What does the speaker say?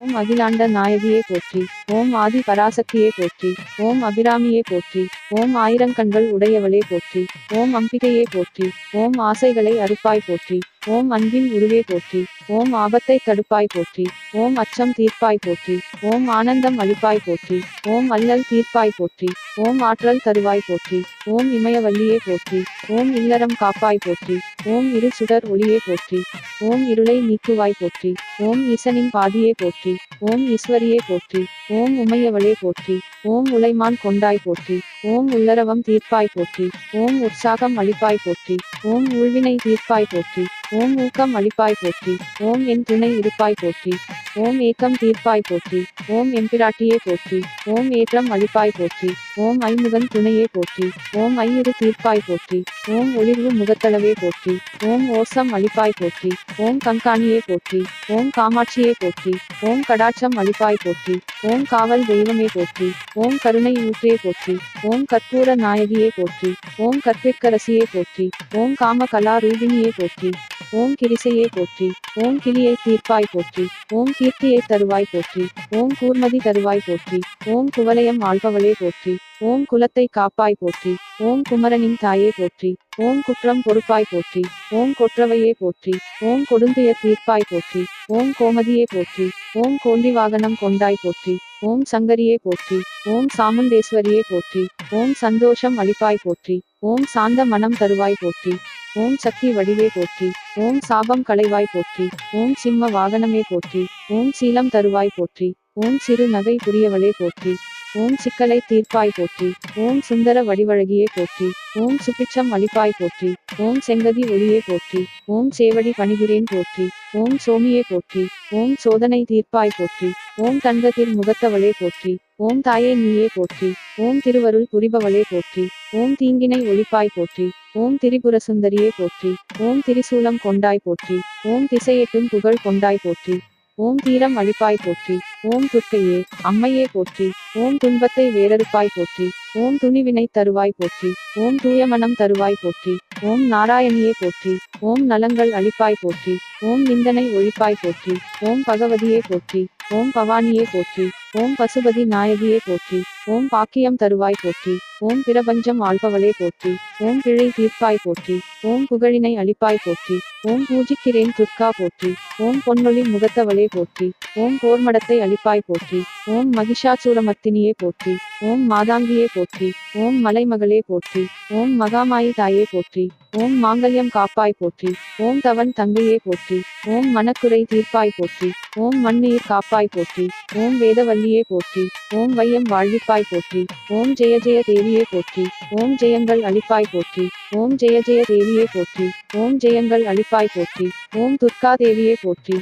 ஓம் அகிலாண்ட நாயகியே போற்றி. ஓம் ஆதி பராசக்தியே போற்றி. ஓம் அபிராமியே போற்றி. ஓம் ஆயிரங்கண்கள் உடையவளே போற்றி. ஓம் அம்பிகையே போற்றி. ஓம் ஆசைகளை அறுப்பாய் போற்றி. ஓம் அன்பின் உருவே போற்றி ஓம் ஆபத்தை தடுப்பாய் போற்றி ஓம் அச்சம் தீர்ப்பாய் போற்றி ஓம் ஆனந்தம் அளிப்பாய் போற்றி ஓம் அல்லல் தீர்ப்பாய் போற்றி ஓம் ஆற்றல் தருவாய் போற்றி ஓம் இமயவல்லியே போற்றி ஓம் இல்லறம் காப்பாய் போற்றி ஓம் இரு சுடர் ஒளியே போற்றி ஓம் இருளை நீக்குவாய் போற்றி ஓம் ஈசனின் பாதியே போற்றி ஓம் ஈஸ்வரியே போற்றி ஓம் உமையவளே போற்றி ஓம் உலைமான் கொண்டாய் போற்றி ஓம் உள்ளரவம் தீர்ப்பாய் போற்றி ஓம் உற்சாகம் அளிப்பாய் போற்றி ஓம் ஊழ்வினை தீர்ப்பாய் போற்றி ஓம் ஊக்கம் அளிப்பாய் போற்றி ஓம் என் துணை இருப்பாய் போற்றி. ஓம் ஏக்கம் தீர்ப்பாய் போற்றி ஓம் எம்பிராட்டியே போற்றி ஓம் ஏற்றம் அழிப்பாய் போற்றி ஓம் ஐமுகன் துணையே போற்றி ஓம் ஐயிரு தீர்ப்பாய் போற்றி ஓம் ஒளிர்வு முகத்தளவே போற்றி ஓம் ஓசம் அழிப்பாய் போற்றி ஓம் கங்காணியே போற்றி ஓம் காமாட்சியே போற்றி ஓம் கடாட்சம் அழிப்பாய் போற்றி ஓம் காவல் தெய்வமே போற்றி ஓம் கருணை ஊற்றே போற்றி ஓம் கற்பூர நாயகியே போற்றி ஓம் கற்பிற்கரசியே போற்றி ஓம் காம கலா ரூபிணியே போற்றி ஓம் கிரிசையே போற்றி ஓம் கிளியை தீர்ப்பாய் போற்றி ஓம் கீர்த்தியை தருவாய் போற்றி ஓம் கூர்மதி தருவாய் போற்றி ஓம் குவலயம் ஆள்பவளே போற்றி. ஓம் குலத்தை காப்பாய் போற்றி ஓம் குமரனின் தாயே போற்றி ஓம் குற்றம் பொறுப்பாய் போற்றி ஓம் கொற்றவையே போற்றி ஓம் கொடுந்துய தீர்ப்பாய் போற்றி ஓம் கோமதியே போற்றி ஓம் கோண்டி வாகனம் கொண்டாய் போற்றி ஓம் சங்கரியே போற்றி ஓம் சாமுண்டேஸ்வரியே போற்றி ஓம் சந்தோஷம் அளிப்பாய் போற்றி ஓம் சாந்த மனம் தருவாய் போற்றி ஓம் சக்தி வடிவே போற்றி ஓம் சாபம் களைவாய் போற்றி ஓம் சிம்ம வாகனமே போற்றி ஓம் சீலம் தருவாய் போற்றி ஓம் சிறு நகை புரியவளே போற்றி ஓம் சிக்கலை தீர்ப்பாய் போற்றி ஓம் சுந்தர வடிவழகியே போற்றி ஓம் சுபிச்சம் அளிப்பாய் போற்றி ஓம் செங்கதி ஒளியே போற்றி ஓம் சேவடி பணிகிறேன் போற்றி ஓம் சோமியே போற்றி ஓம் சோதனை தீர்ப்பாய் போற்றி ஓம் தங்கத்தில் முகத்தவளே போற்றி ஓம் தாயே நீயே போற்றி ஓம் திருவருள் புரிபவளே போற்றி ஓம் தீங்கினை ஒளிப்பாய் போற்றி ஓம் திரிபுர சுந்தரியே போற்றி ஓம் திரிசூலம் கொண்டாய் போற்றி ஓம் திசையெட்டும் புகழ் கொண்டாய் போற்றி ஓம் தீரம் அழிப்பாய் போற்றி ஓம் துர்க்கையே அம்மையே போற்றி ஓம் துன்பத்தை வேறறுப்பாய் போற்றி ஓம் துணிவினை தருவாய் போற்றி ஓம் தூயமனம் தருவாய் போற்றி ஓம் நாராயணியே போற்றி ஓம் நலங்கள் அளிப்பாய் போற்றி ஓம் நிந்தனை ஒழிப்பாய் போற்றி ஓம் பகவதியே போற்றி ஓம் பவானியே போற்றி ஓம் பசுபதி நாயகியே போற்றி ஓம் பாக்கியம் தருவாய் போற்றி ஓம் பிரபஞ்சம் ஆள்பவளே போற்றி ஓம் பிழை தீர்ப்பாய் போற்றி ஓம் புகழினை அளிப்பாய் போற்றி ஓம் பூஜிக்கிறேன் துர்கா போற்றி ஓம் பொன்னொழி முகத்தவளே போற்றி ஓம் போர்மடத்தை அளிப்பாய் போற்றி ஓம் மகிஷாசூரமர்த்தினியே போற்றி ஓம் மாதாங்கியே போற்றி ஓம் மலைமகளே போற்றி ஓம் மகாமாயி தாயே போற்றி ஓம் மாங்கல்யம் காப்பாய் போற்றி ஓம் தவன் தங்கையே போற்றி ஓம் மனக்குறை தீர்ப்பாய் போற்றி ஓம் மண்ணீர் காப்பாய் போற்றி ஓம் வேதவல்லியே போற்றி ஓம் வையம் வாழ்விப்பாய் போற்றி ஓம் ஜெய ஜெய தேவியே போற்றி ஓம் ஜெயங்கள் அளிப்பாய் போற்றி ஓம் ஜெய ஜெய தேவியே போற்றி ஓம் ஜெயங்கள் அளிப்பாய் போற்றி ஓம் துர்கா தேவியே போற்றி